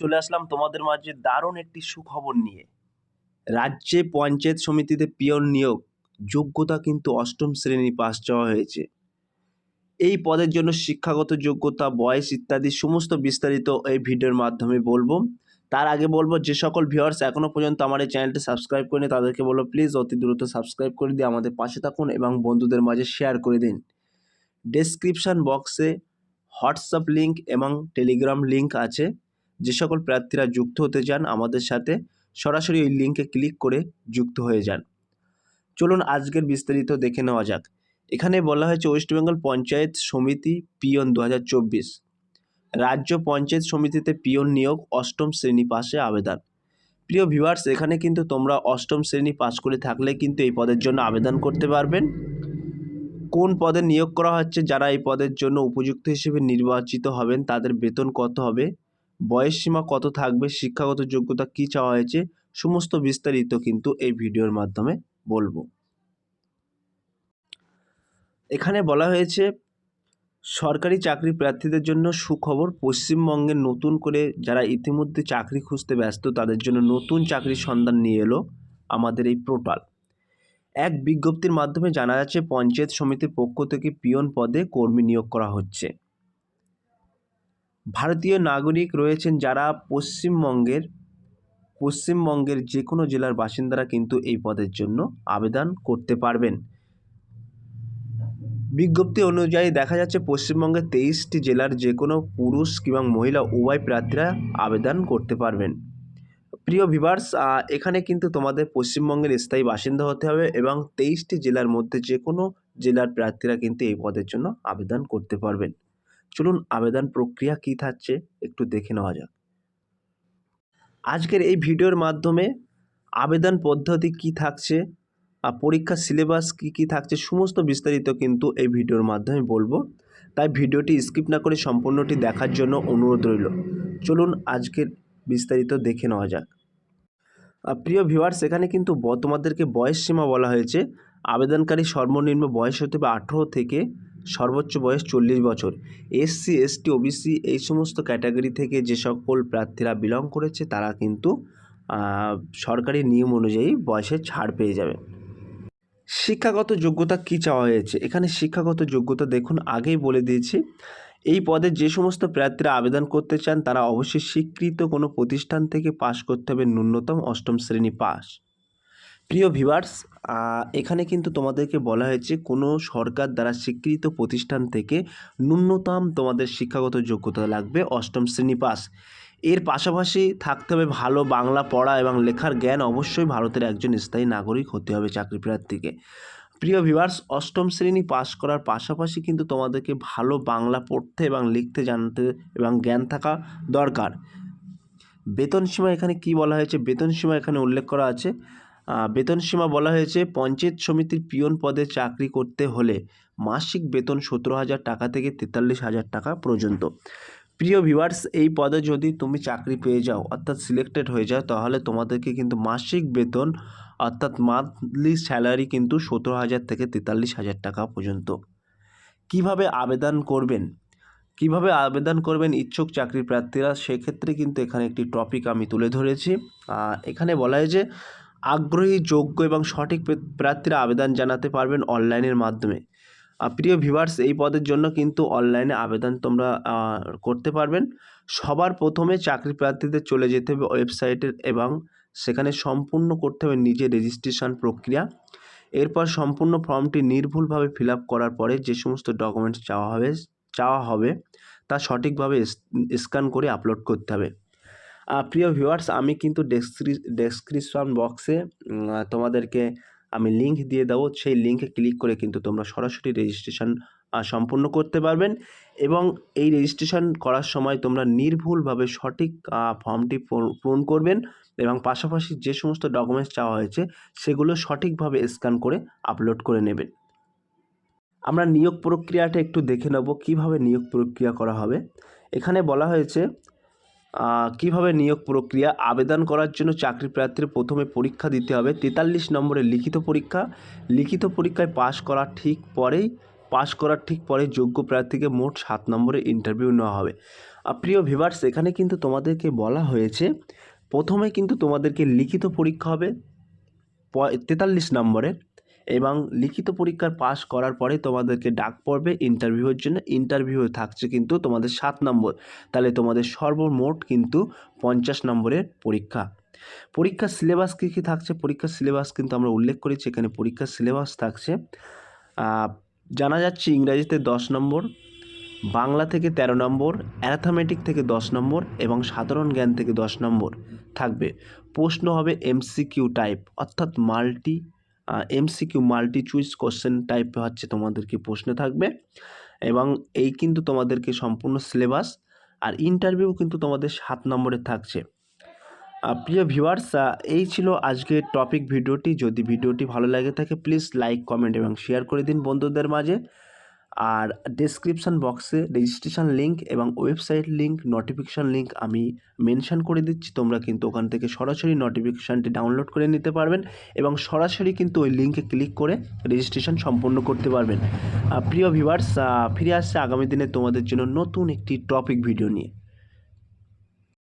চলে আসলাম তোমাদের মাঝে দারুণ একটি সুখবর নিয়ে। রাজ্যে পঞ্চায়েত সমিতিতে পিয়ন নিয়োগ, যোগ্যতা কিন্তু অষ্টম শ্রেণি পাস চাওয়া হয়েছে। এই পদের জন্য শিক্ষাগত যোগ্যতা, বয়স ইত্যাদি সমস্ত বিস্তারিত এই ভিডিওর মাধ্যমে বলব। তার আগে বলব, যে সকল ভিউয়ার্স এখনও পর্যন্ত আমার এই চ্যানেলটি সাবস্ক্রাইব করেনি, তাদেরকে বলব প্লিজ অতি দ্রুত সাবস্ক্রাইব করে দিয়ে আমাদের পাশে থাকুন এবং বন্ধুদের মাঝে শেয়ার করে দিন। ডেসক্রিপশান বক্সে হোয়াটসঅ্যাপ লিঙ্ক এবং টেলিগ্রাম লিঙ্ক আছে। যে সকল প্রার্থীরা যুক্ত হতে চান আমাদের সাথে, সরাসরি ওই লিঙ্কে ক্লিক করে যুক্ত হয়ে যান। চলুন আজকের বিস্তারিত দেখে নেওয়া যাক। এখানে বলা হয়েছে ওয়েস্ট বেঙ্গল পঞ্চায়েত সমিতি পিয়ন দু হাজার চব্বিশ। রাজ্য পঞ্চায়েত সমিতিতে পিয়ন নিয়োগ অষ্টম শ্রেণি পাশে আবেদন। প্রিয় ভিউয়ার্স, এখানে কিন্তু তোমরা অষ্টম শ্রেণি পাস করে থাকলে কিন্তু এই পদের জন্য আবেদন করতে পারবেন। কোন পদে নিয়োগ করা হচ্ছে, যারা এই পদের জন্য উপযুক্ত হিসেবে নির্বাচিত হবেন, তাদের বেতন কত হবে বয়স সীমা কত থাকবে, শিক্ষাগত যোগ্যতা কী চাওয়া হয়েছে, সমস্ত বিস্তারিত কিন্তু এই ভিডিওর মাধ্যমে বলব। এখানে বলা হয়েছে, সরকারি চাকরি প্রার্থীদের জন্য সুখবর, পশ্চিমবঙ্গে নতুন করে যারা ইতিমধ্যে চাকরি খুঁজতে ব্যস্ত, তাদের জন্য নতুন চাকরির সন্ধান নিয়ে এলো আমাদের এই পোর্টাল। এক বিজ্ঞপ্তির মাধ্যমে জানা যাচ্ছে, পঞ্চায়েত সমিতির পক্ষ থেকে পিয়ন পদে কর্মী নিয়োগ করা হচ্ছে। ভারতীয় নাগরিক রয়েছেন যারা পশ্চিমবঙ্গের পশ্চিমবঙ্গের যে কোনো জেলার বাসিন্দারা কিন্তু এই পদের জন্য আবেদন করতে পারবেন। বিজ্ঞপ্তি অনুযায়ী দেখা যাচ্ছে পশ্চিমবঙ্গের তেইশটি জেলার যে কোনো পুরুষ কিংবা মহিলা উভয় প্রার্থীরা আবেদন করতে পারবেন। প্রিয় ভিভার্স এখানে কিন্তু তোমাদের পশ্চিমবঙ্গের স্থায়ী বাসিন্দা হতে হবে এবং তেইশটি জেলার মধ্যে যে কোনো জেলার প্রার্থীরা কিন্তু এই পদের জন্য আবেদন করতে পারবেন। চলুন আবেদন প্রক্রিয়া কী থাকছে একটু দেখে নেওয়া যাক। আজকের এই ভিডিওর মাধ্যমে আবেদন পদ্ধতি কী থাকছে আর পরীক্ষার সিলেবাস কী কী থাকছে সমস্ত বিস্তারিত কিন্তু এই ভিডিওর মাধ্যমে বলব। তাই ভিডিওটি স্কিপ না করে সম্পূর্ণটি দেখার জন্য অনুরোধ রইল। চলুন আজকের বিস্তারিত দেখে নেওয়া যাক। প্রিয় ভিউয়ার্স, এখানে কিন্তু তোমাদেরকে বয়স সীমা বলা হয়েছে। আবেদনকারী সর্বনিম্ন বয়স হতে হবে আঠেরো থেকে সর্বোচ্চ বয়স চল্লিশ বছর। এসসি এসটি ওবিসি এই সমস্ত ক্যাটাগরি থেকে যে সকল প্রার্থীরা বিলং করেছে, তারা কিন্তু সরকারি নিয়ম অনুযায়ী বয়সে ছাড় পেয়ে যাবে। শিক্ষাগত যোগ্যতা কী চাওয়া হয়েছে? এখানে শিক্ষাগত যোগ্যতা দেখুন, আগেই বলে দিয়েছি। এই পদে যে সমস্ত প্রার্থীরা আবেদন করতে চান, তারা অবশ্যই স্বীকৃত কোনো প্রতিষ্ঠান থেকে পাশ করতে হবে ন্যূনতম অষ্টম শ্রেণি পাস প্রিয় ভিভার্স এখানে কিন্তু তোমাদেরকে বলা হয়েছে কোনো সরকার দ্বারা স্বীকৃত প্রতিষ্ঠান থেকে ন্যূনতম তোমাদের শিক্ষাগত যোগ্যতা লাগবে অষ্টম শ্রেণি পাস। এর পাশাপাশি থাকতে হবে ভালো বাংলা পড়া এবং লেখার জ্ঞান অবশ্যই ভারতের একজন স্থায়ী নাগরিক হতে হবে চাকরি প্রার্থীকে। প্রিয় ভিভার্স অষ্টম শ্রেণি পাশ করার পাশাপাশি কিন্তু তোমাদেরকে ভালো বাংলা পড়তে এবং লিখতে জানতে এবং জ্ঞান থাকা দরকার। বেতন সীমা এখানে কি বলা হয়েছে? বেতন সীমা এখানে উল্লেখ করা আছে। বেতন সীমা বলা হয়েছে। পঞ্চায়েত সমিতির পিয়ন পদে চাকরি করতে হলে মাসিক বেতন সতেরো হাজার টাকা থেকে তেতাল্লিশ হাজার টাকা পর্যন্ত। প্রিয় ভিউয়ার্স, এই পদে যদি তুমি চাকরি পেয়ে যাও, অর্থাৎ সিলেক্টেড হয়ে যাও, তাহলে তোমাদেরকে কিন্তু মাসিক বেতন, অর্থাৎ মান্থলি স্যালারি কিন্তু সতেরো হাজার থেকে তেতাল্লিশ হাজার টাকা পর্যন্ত। কীভাবে আবেদন করবেন? কীভাবে আবেদন করবেন ইচ্ছুক চাকরি প্রার্থীরা সেক্ষেত্রে কিন্তু এখানে একটি টপিক আমি তুলে ধরেছি। এখানে বলা হয় যে আগ্রহী, যোগ্য এবং সঠিক প্রার্থীরা আবেদন জানাতে পারবেন অনলাইনের মাধ্যমে। প্রিয় ভিভার্স এই পদের জন্য কিন্তু অনলাইনে আবেদন তোমরা করতে পারবেন। সবার প্রথমে চাকরি প্রার্থীদের চলে যেতে হবে ওয়েবসাইটের এবং সেখানে সম্পূর্ণ করতে হবে নিজের রেজিস্ট্রেশন প্রক্রিয়া। এরপর সম্পূর্ণ ফর্মটি নির্ভুলভাবে ফিল করার পরে যে সমস্ত ডকুমেন্টস চাওয়া হবে চাওয়া হবে, তা সঠিকভাবে স্ক্যান করে আপলোড করতে হবে। প্রিয় ভিউয়ার্স আমি কিন্তু ডেসক্রি ডেসক্রিপশন বক্সে তোমাদেরকে আমি লিংক দিয়ে দেবো। সেই লিঙ্কে ক্লিক করে কিন্তু তোমরা সরাসরি রেজিস্ট্রেশন সম্পূর্ণ করতে পারবেন এবং এই রেজিস্ট্রেশন করার সময় তোমরা নির্ভুলভাবে সঠিক ফর্মটি পূর- পূরণ করবেন এবং পাশাপাশি যে সমস্ত ডকুমেন্টস চাওয়া হয়েছে, সেগুলো সঠিকভাবে স্ক্যান করে আপলোড করে নেবেন। আমরা নিয়োগ প্রক্রিয়াটা একটু দেখে নেব, কীভাবে নিয়োগ প্রক্রিয়া করা হবে। এখানে বলা হয়েছে কীভাবে নিয়োগ প্রক্রিয়া, আবেদন করার জন্য চাকরি প্রার্থীর প্রথমে পরীক্ষা দিতে হবে? তেতাল্লিশ নম্বরের লিখিত পরীক্ষা। লিখিত পরীক্ষায় পাশ করার ঠিক পরেই, পাশ করার ঠিক পরে যোগ্য প্রার্থীকে মোট সাত নম্বরে ইন্টারভিউ নেওয়া হবে। প্রিয় ভিভার্স এখানে কিন্তু তোমাদেরকে বলা হয়েছে, প্রথমে কিন্তু তোমাদেরকে লিখিত পরীক্ষা হবে তেতাল্লিশ নম্বরের এবং লিখিত পরীক্ষার পাশ করার পরে তোমাদেরকে ডাক পড়বে ইন্টারভিউয়ের জন্য। ইন্টারভিউ থাকছে কিন্তু তোমাদের সাত নম্বর। তাহলে তোমাদের সর্বমোট কিন্তু পঞ্চাশ নম্বরের পরীক্ষা। পরীক্ষার সিলেবাস কী কী থাকছে? পরীক্ষার সিলেবাস কিন্তু আমরা উল্লেখ করেছি। এখানে পরীক্ষার সিলেবাস থাকছে জানা যাচ্ছে ইংরাজিতে দশ নম্বর, বাংলা থেকে তেরো নম্বর অ্যারাথমেটিক থেকে দশ নম্বর এবং সাধারণ জ্ঞান থেকে দশ নম্বর থাকবে। প্রশ্ন হবে এমসিকিউ টাইপ অর্থাৎ multi MCQ multi choice question type হচ্ছে তোমাদেরকে প্রশ্ন থাকবে। এবং এই কিন্তু তোমাদেরকে সম্পূর্ণ সিলেবাস আর ইন্টারভিউ কিন্তু তোমাদের সাত নম্বরে থাকছে। প্রিয় ভিউয়ার্স এই ছিল আজকের টপিক ভিডিওটি। যদি ভিডিওটি ভালো লাগে থাকে প্লিজ লাইক কমেন্ট এবং শেয়ার করে দিন বন্ধুদের মাঝে। আর ডেসক্রিপশন বক্সে রেজিস্ট্রেশন লিঙ্ক এবং ওয়েবসাইট লিঙ্ক নোটিফিকেশান লিঙ্ক আমি মেনশান করে দিচ্ছি। তোমরা কিন্তু ওখান থেকে সরাসরি নোটিফিকেশানটি ডাউনলোড করে নিতে পারবেন এবং সরাসরি কিন্তু ওই লিঙ্কে ক্লিক করে রেজিস্ট্রেশন সম্পন্ন করতে পারবেন। প্রিয় ভিভার্স ফিরে আসছে আগামী দিনে তোমাদের জন্য নতুন একটি টপিক ভিডিও নিয়ে।